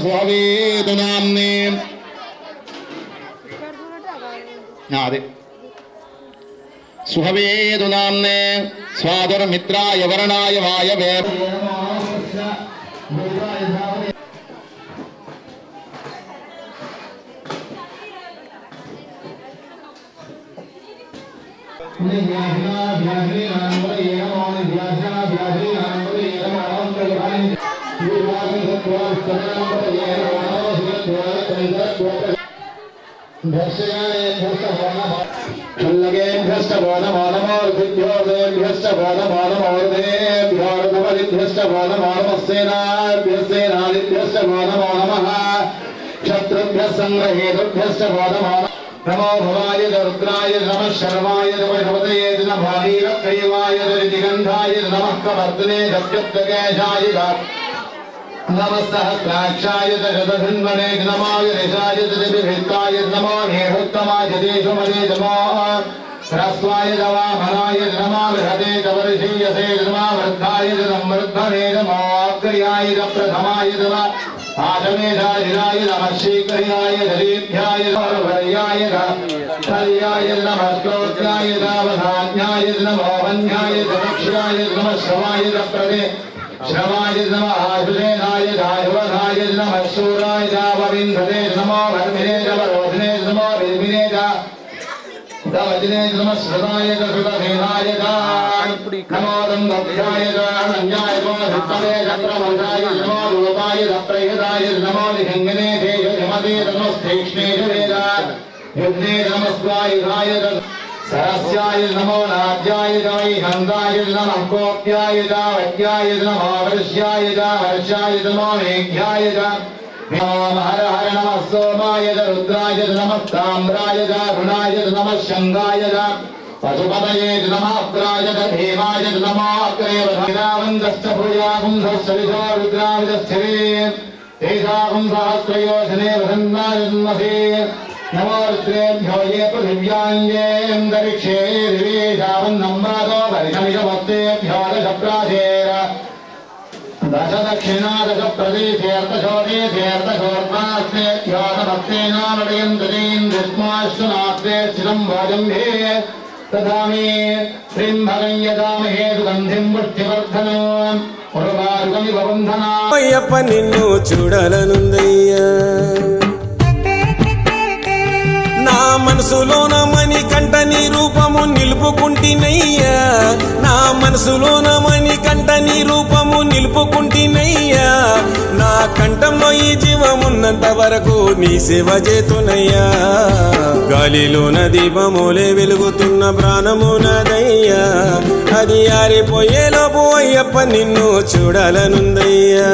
స్వావేదనామ్నే. అదే. సుహవేదు నామ్నే స్వాదుర్మిత్రాయ వరణాయ వాయవే శత్రుభ్య సంగ్రహేతుభ్యశ్చ నమో భవాయ రుద్రాయ నమ శర్వాయ నమపతయే నమ భాగీరక్రైవాయ దిగంధాయ నమ కవర్తనే దప్యప్తకేశాయ నమస్సహస్రాక్షాయ శతధన్వనే నమాయ రిషాయ విభిత్తాయ నమో హేహుత్తమాయ దేశమదే నమో హ్రస్వాయ దవామనాయ నమా బృహదే కవర్షీయసే నమా వృద్ధాయ సంవృద్ధనే నమో అగ్ర్యాయ ప్రథమాయ నమ ఆదమేధాయ నమ आसमेशाधिराय नमः शीघ्रयाय धरीभ्याय सर्वर्याय स्थल्याय नमः, श्लोक्याय दावधान्याय नमो, वन्याय दक्षिणाय नमः श्रवाय प्रदे श्रवाय नमः आशुषेनाय धायुवधाय नमः, शूराय दावविन्धते नमो भर्मिणे जवरोधिने नमो विर्मिणे दा दवजने नमः श्रदाय दशुतधीनाय दा नमो दन्दभ्याय दानन्याय नमो धत्तले दत्रमन्दाय नमो, रूपाय दत्र नमो निहङ्गने देय जमते नमस्तेक्ष्णे च वेद युग्ने नमस्वायुधाय च सरस्याय नमो नाद्याय च वैहन्दाय नमः कोप्याय च वैद्याय नमो वर्ष्याय च वर्षाय नमो मेघ्याय च नमः हर हर नमः सोमाय च रुद्राय च नमः ताम्राय च रुणाय च नमः शङ्गाय च पशुपतये च नमः अग्राय च भीमाय च नमो अग्रे वधावन्दश्च भूयाकुंसश्च विशो रुद्राविदस्थिरे तेषाकुं सहस्रयोजने वसन्नाय जन्मसे नमोर्त्रेभ्यो ये पृथिव्याङ्गेऽन्तरिक्षे दिवेशावन्नम्रातो परिणमिषमत्तेभ्यो दशप्राधेर दश दक्षिणा दश प्रदेशेऽर्थशोदेशेऽर्थशोर्वास्तेभ्यो नमस्तेनामडयन्तरीन्द्रिस्माश्वनास्ते स्थितं भोजम्भे तथा मे श्रीं भगं यदामहे सुगन्धिं पुष्टिवर्धनो उर्वारुकमिव बन्धना అయ్యప్ప నిన్ను చూడాలనుందయ్యా. నా మనసులోన మణి కంట నీ రూపము నిలుపుకుంటినయ్యా. నా మనసులోన మణి కంట నీ రూపము నిలుపుకుంటినయ్యా. కంఠంలో ఈ జీవమున్నంత వరకు నీ సేవ చేతునయ్యా. గాలిలోన దీపములే వెలుగుతున్న ప్రాణము నాదయ్యా. అది ఆరిపోయేలోపు అయ్యప్ప నిన్ను చూడాలనుందయ్యా.